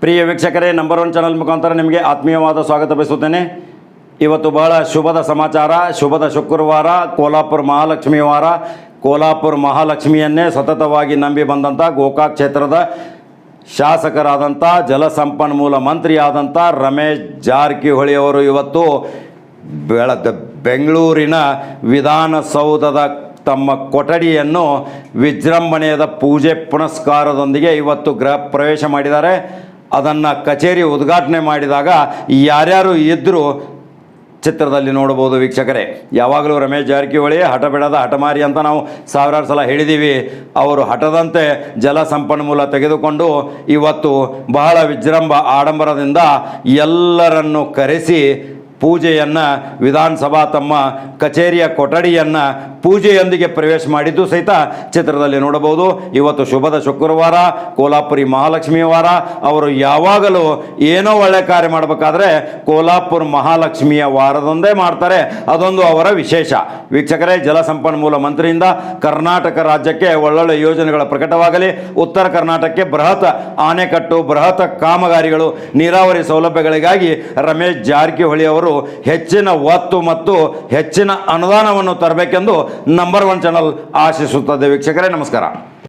ಪ್ರಿಯ ವೀಕ್ಷಕರೇ number one channel ಮುಖಾಂತರ ನಿಮಗೆ ಆತ್ಮೀಯವಾದ ಸ್ವಾಗತ ಬಯಸುತ್ತೇನೆ. ಇವತ್ತು ಬಹಳ ಶುಭದ ಸಮಾಚಾರ. ಶುಭದ ಶುಕ್ರವಾರ, ಕೋಲಾಪುರ ಮಹಾಲಕ್ಷ್ಮಿ ವಾರ. ಕೋಲಾಪುರ ಮಹಾಲಕ್ಷ್ಮಿಯನ್ನೇ ಸತತವಾಗಿ ನಂಬಿ ಬಂದಂಥ ಗೋಕಾಕ್ ಕ್ಷೇತ್ರದ ಶಾಸಕರಾದಂಥ ಜಲಸಂಪನ್ಮೂಲ ಮಂತ್ರಿಯಾದಂಥ ರಮೇಶ್ ಜಾರಕಿಹೊಳಿ ಅವರು ಇವತ್ತು ಬೆಳ ಬೆಂಗಳೂರಿನ ವಿಧಾನಸೌಧದ ತಮ್ಮ ಕೊಠಡಿಯನ್ನು ವಿಜೃಂಭಣೆಯದ ಪೂಜೆ ಪುನಸ್ಕಾರದೊಂದಿಗೆ ಇವತ್ತು ಗೃಹ ಪ್ರವೇಶ ಮಾಡಿದ್ದಾರೆ. ಅದನ್ನು ಕಚೇರಿ ಉದ್ಘಾಟನೆ ಮಾಡಿದಾಗ ಯಾರ್ಯಾರು ಇದ್ದರೂ ಚಿತ್ರದಲ್ಲಿ ನೋಡಬಹುದು ವೀಕ್ಷಕರೇ. ಯಾವಾಗಲೂ ರಮೇಶ್ ಜಾರಕಿಹೊಳಿ, ಹಠ ಬಿಡದ ಹಠಮಾರಿ ಅಂತ ನಾವು ಸಾವಿರಾರು ಸಲ ಹೇಳಿದ್ದೀವಿ ಅವರು ಹಠದಂತೆ ಜಲ ಸಂಪನ್ಮೂಲ ತೆಗೆದುಕೊಂಡು ಇವತ್ತು ಬಹಳ ವಿಜೃಂಭ ಆಡಂಬರದಿಂದ ಎಲ್ಲರನ್ನು ಕರೆಸಿ ಪೂಜೆಯನ್ನು ವಿಧಾನಸಭಾ ತಮ್ಮ ಕಚೇರಿಯ ಕೊಠಡಿಯನ್ನು ಪೂಜೆಯೊಂದಿಗೆ ಪ್ರವೇಶ ಮಾಡಿದ್ದು ಸಹಿತ ಚಿತ್ರದಲ್ಲಿ ನೋಡಬಹುದು. ಇವತ್ತು ಶುಭದ ಶುಕ್ರವಾರ, ಕೋಲಾಪುರಿ ಮಹಾಲಕ್ಷ್ಮಿ ವಾರ. ಅವರು ಯಾವಾಗಲೂ ಏನೋ ಒಳ್ಳೆ ಕಾರ್ಯ ಮಾಡಬೇಕಾದ್ರೆ ಕೋಲಾಪುರ ಮಹಾಲಕ್ಷ್ಮಿಯ ವಾರದೊಂದೇ ಮಾಡ್ತಾರೆ. ಅದೊಂದು ಅವರ ವಿಶೇಷ. ವೀಕ್ಷಕರೇ ಜಲಸಂಪನ್ಮೂಲ ಮಂತ್ರಿಯಿಂದ ಕರ್ನಾಟಕ ರಾಜ್ಯಕ್ಕೆ ಒಳ್ಳೊಳ್ಳೆ ಯೋಜನೆಗಳ ಪ್ರಕಟವಾಗಲಿ. ಉತ್ತರ ಕರ್ನಾಟಕಕ್ಕೆ ಬೃಹತ್ ಆಣೆಕಟ್ಟು, ಬೃಹತ್ ಕಾಮಗಾರಿಗಳು, ನೀರಾವರಿ ಸೌಲಭ್ಯಗಳಿಗಾಗಿ ರಮೇಶ್ ಜಾರಕಿಹೊಳಿ ಅವರು ಹೆಚ್ಚಿನ ಒತ್ತು ಮತ್ತು ಹೆಚ್ಚಿನ ಅನುದಾನವನ್ನು ತರಬೇಕೆಂದು ನಂಬರ್ ಒನ್ ಚಾನಲ್ ಆಶಿಸುತ್ತದೆ. ವೀಕ್ಷಕರೇ ನಮಸ್ಕಾರ.